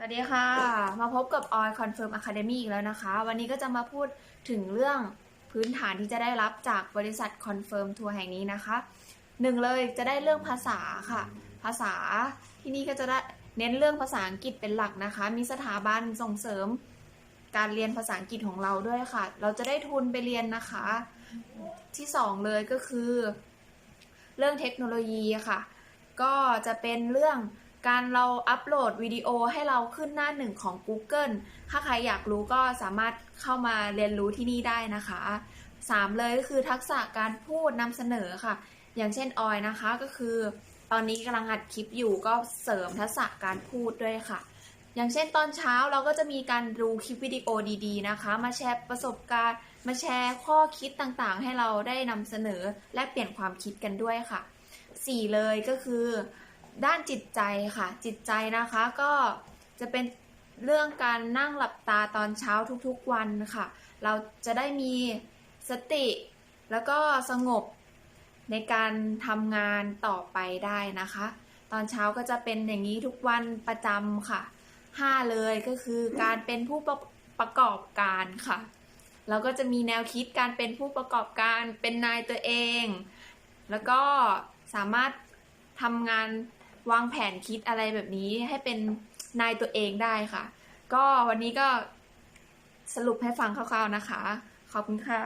สวัสดีค่ะ มาพบกับ Oil Confirm Academy อีกแล้วนะคะ วันนี้ก็จะมาพูดถึงเรื่องพื้นฐานที่จะได้รับจากบริษัท Confirm Tour แห่งนี้นะคะหนึ่งเลยจะได้เรื่องภาษาค่ะ ภาษาที่นี่ก็จะได้เน้นเรื่องภาษาอังกฤษเป็นหลักนะคะ มีสถาบันส่งเสริมการเรียนภาษาอังกฤษของเราด้วยค่ะ เราจะได้ทุนไปเรียนนะคะ ที่สองเลยก็คือ เรื่องเทคโนโลยีค่ะ ก็จะเป็นเรื่อง การเราอัปโหลดวิดีโอให้เราขึ้นหน้าหนึ่งของ Google ถ้าใครอยากรู้ก็สามารถเข้ามาเรียนรู้ที่นี่ได้นะคะสามเลยก็คือทักษะการพูดนำเสนอค่ะ อย่างเช่นออยนะคะก็คือ ตอนนี้กำลังอัดคลิปอยู่ก็เสริมทักษะการพูดด้วยค่ะ อย่างเช่นตอนเช้าเราก็จะมีการดูคลิปวิดีโอดีๆนะคะ มาแชร์ประสบการณ์ มาแชร์ข้อคิดต่างๆ ให้เราได้นำเสนอและเปลี่ยนความคิดกันด้วยค่ะสี่เลยก็คือ ด้านจิตใจค่ะ จิตใจนะคะก็จะเป็นเรื่องการนั่งหลับตาตอนเช้าทุกๆวันค่ะ เราจะได้มีสติแล้วก็สงบในการทำงานต่อไปได้นะคะ ตอนเช้าก็จะเป็นอย่างนี้ทุกวันประจำค่ะห้าเลยก็คือการเป็นผู้ประประกอบการค่ะเราก็จะมีแนวคิดการเป็นผู้ประกอบการเป็นนายตัวเอง แล้วก็สามารถทำงาน วางแผนคิดอะไรแบบนี้ให้เป็นนายตัวเองได้ค่ะ ก็วันนี้ก็สรุปให้ฟังคร่าวๆนะคะ ขอบคุณค่ะ